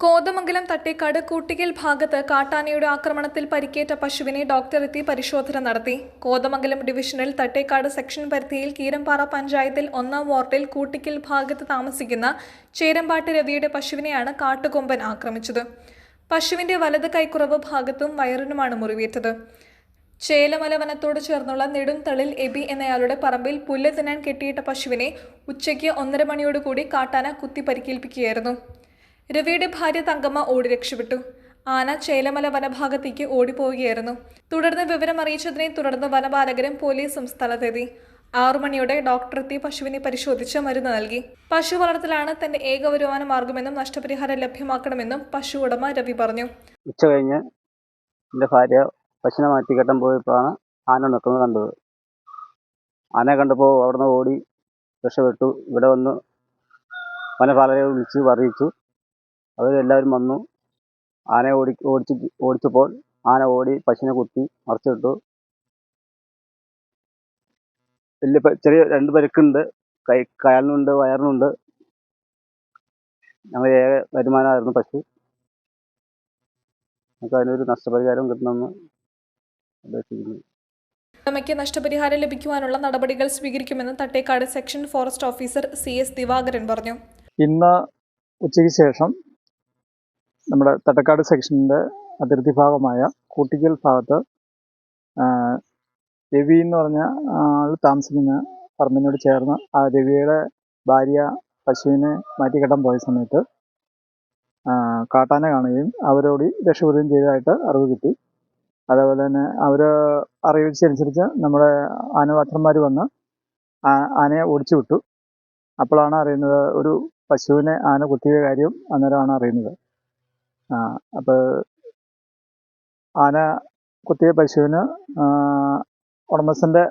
കോതമംഗലം തട്ടേക്കാട് കൂട്ടികൽ ഭാഗത്ത് കാട്ടാനയുടെ ആക്രമണത്തിൽ പരിക്കേറ്റ പശുവിനെ ഡോക്ടർ എത്തി പരിശോധന നടത്തി. കോതമംഗലം ഡിവിഷനിൽ തട്ടേക്കാട് സെക്ഷൻ പരിധിയിൽ കീരമ്പാറ പഞ്ചായത്തിൽ ഒന്നാം വാർഡിൽ കൂട്ടിക്കൽ ഭാഗത്ത് താമസിക്കുന്ന ചേരമ്പാട്ട് രവിയുടെ പശുവിനെയാണ് കാട്ടുകൊമ്പൻ ആക്രമിച്ചത്. പശുവിന്റെ വലത് കൈക്കുറവ് ഭാഗത്തും വയറിനുമാണ് മുറിവേറ്റത്. ചേലമല വനത്തോട് ചേർന്നുള്ള നെടുംതളിൽ എബി എന്നയാളുടെ പറമ്പിൽ പുല്ല് തിന്നാൻ കെട്ടിയിട്ട പശുവിനെ ഉച്ചയ്ക്ക് ഒന്നര മണിയോടുകൂടി കാട്ടാന കുത്തി പരിക്കേൽപ്പിക്കുകയായിരുന്നു രവിയുടെ ഭാര്യ തങ്കമ്മ ഓടി രക്ഷപ്പെട്ടു. ആന ചേലമല വനഭാഗത്തേക്ക് ഓടിപ്പോവുകയായിരുന്നു. തുടർന്ന് വിവരം അറിയിച്ചതിനെ തുടർന്ന് വനപാലകരും പോലീസും സ്ഥലത്തെത്തി. ആറു മണിയോടെ ഡോക്ടർ എത്തി പശുവിനെ പരിശോധിച്ച് മരുന്ന് നൽകി. പശു വളർത്തലാണ് തന്റെ ഏക വരുമാന മാർഗമെന്നും നഷ്ടപരിഹാരം ലഭ്യമാക്കണമെന്നും പശു ഉടമ രവി പറഞ്ഞു. ഉച്ച കഴിഞ്ഞ് എന്റെ ഭാര്യ പശുവിനെ മാറ്റി കെട്ടാൻ പോയപ്പോഴാണ് ആന നിൽക്കുന്നത് കണ്ടത്. ആനയെ കണ്ടപ്പോൾ അവിടുന്ന് ഓടി രക്ഷപ്പെട്ടു. ഇവിടെ വന്ന് വനപാലകരെ വിളിച്ച് അറിയിച്ചു. അവരെല്ലാവരും വന്നു. ആനയെ ഓടി ഓടിച്ച് ഓടിച്ചപ്പോൾ ആന ഓടി പശുവിനെ കുത്തി മറിച്ചിട്ടു. വലിയ ചെറിയ രണ്ട് പരിക്കുണ്ട്. കൈ കാലിനുണ്ട് വയറിനുണ്ട്. ഞങ്ങൾ ഏക വരുമാനമായിരുന്നു പശു. നമുക്ക് അതിനൊരു നഷ്ടപരിഹാരം കിട്ടണമെന്ന് അപേക്ഷിക്കുന്നു. ഉടമയ്ക്ക് നഷ്ടപരിഹാരം ലഭിക്കുവാനുള്ള നടപടികൾ സ്വീകരിക്കുമെന്ന് Thattekkad section forest officer C S Divakaran പറഞ്ഞു. ഇന്ന് ഉച്ചയ്ക്ക് ശേഷം നമ്മുടെ തട്ടക്കാട് സെക്ഷനിന്റെ അതിർത്തി ഭാഗമായ കൂട്ടിക്കൽ ഭാഗത്ത് രവി എന്ന് പറഞ്ഞ ആൾ താമസിക്കുന്ന പറമ്പിനോട് ചേർന്ന് ആ രവിയുടെ ഭാര്യ പശുവിനെ മാറ്റിക്കെട്ടാൻ പോയ സമയത്ത് കാട്ടാനെ കാണുകയും അവരോട് രക്ഷപ്പെടുകയും ചെയ്തതായിട്ട് അറിവ് കിട്ടി. അതേപോലെ തന്നെ അവർ അറിയിച്ചനുസരിച്ച് നമ്മുടെ ആനവാത്രന്മാർ വന്ന് ആനയെ ഓടിച്ചു വിട്ടു അപ്പോഴാണ് അറിയുന്നത് ഒരു പശുവിനെ ആന കുത്തിയ കാര്യം അന്നേരമാണ് അറിയുന്നത്. അപ്പോൾ ആന കുത്തിയ പശുവിന് ഉടമസ്ഥന്റെ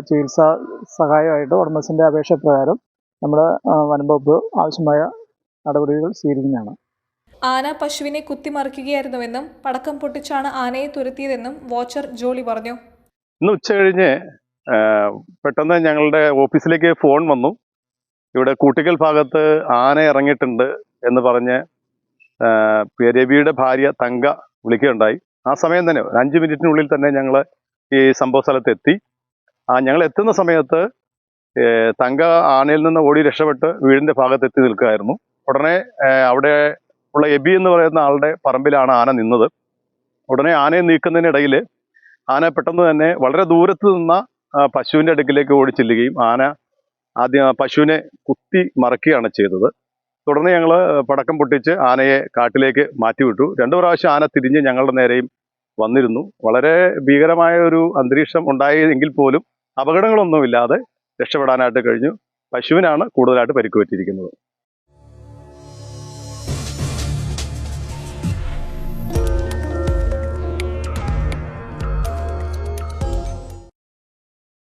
ചികിത്സാ സഹായമായിട്ട് ഉടമസ്ഥന്റെ അപേക്ഷ പ്രകാരം നമ്മുടെ വനംവകുപ്പ് ആവശ്യമായ നടപടികൾ സ്വീകരിക്കുന്നതാണ് ആന പശുവിനെ കുത്തിമറിക്കുകയായിരുന്നുവെന്നും പടക്കം പൊട്ടിച്ചാണ് ആനയെ തുരത്തിയതെന്നും വാച്ചർ ജോളി പറഞ്ഞു ഇന്ന് ഉച്ച കഴിഞ്ഞ് പെട്ടെന്ന് ഞങ്ങളുടെ ഓഫീസിലേക്ക് ഫോൺ വന്നു ഇവിടെ കൂട്ടിക്കൽ ഭാഗത്ത് ആന ഇറങ്ങിയിട്ടുണ്ട് എന്ന് പറഞ്ഞ്. രവിയുടെ ഭാര്യ തങ്ക വിളിക്കുകയുണ്ടായി. ആ സമയം തന്നെ അഞ്ച് മിനിറ്റിനുള്ളിൽ തന്നെ ഞങ്ങൾ ഈ സംഭവ സ്ഥലത്ത് എത്തി ആ ഞങ്ങൾ എത്തുന്ന സമയത്ത് തങ്ക ആനയിൽ നിന്ന് ഓടി രക്ഷപ്പെട്ട് വീടിന്റെ ഭാഗത്ത് എത്തി നിൽക്കുകയായിരുന്നു. ഉടനെ അവിടെ ഉള്ള എബി എന്ന് പറയുന്ന ആളുടെ പറമ്പിലാണ് ആന നിന്നത്. ഉടനെ ആനയെ നീക്കുന്നതിനിടയിൽ ആന പെട്ടെന്ന് തന്നെ വളരെ ദൂരത്ത് നിന്ന പശുവിന്റെ അടുക്കിലേക്ക് ഓടി ചെല്ലുകയും ആന ആദ്യം പശുവിനെ കുത്തി മറക്കുകയാണ് ചെയ്തത്. തുടർന്ന് ഞങ്ങൾ പടക്കം പൊട്ടിച്ച് ആനയെ കാട്ടിലേക്ക് മാറ്റിവിട്ടു. രണ്ടു പ്രാവശ്യം ആന തിരിഞ്ഞ് ഞങ്ങളുടെ നേരെയും വന്നിരുന്നു. വളരെ ഭീകരമായ ഒരു അന്തരീക്ഷം ഉണ്ടായെങ്കിൽ പോലും അപകടങ്ങളൊന്നുമില്ലാതെ രക്ഷപ്പെടാനായിട്ട് കഴിഞ്ഞു. പശുവിനാണ് കൂടുതലായിട്ട് പരിക്ക് പറ്റിയിരിക്കുന്നത്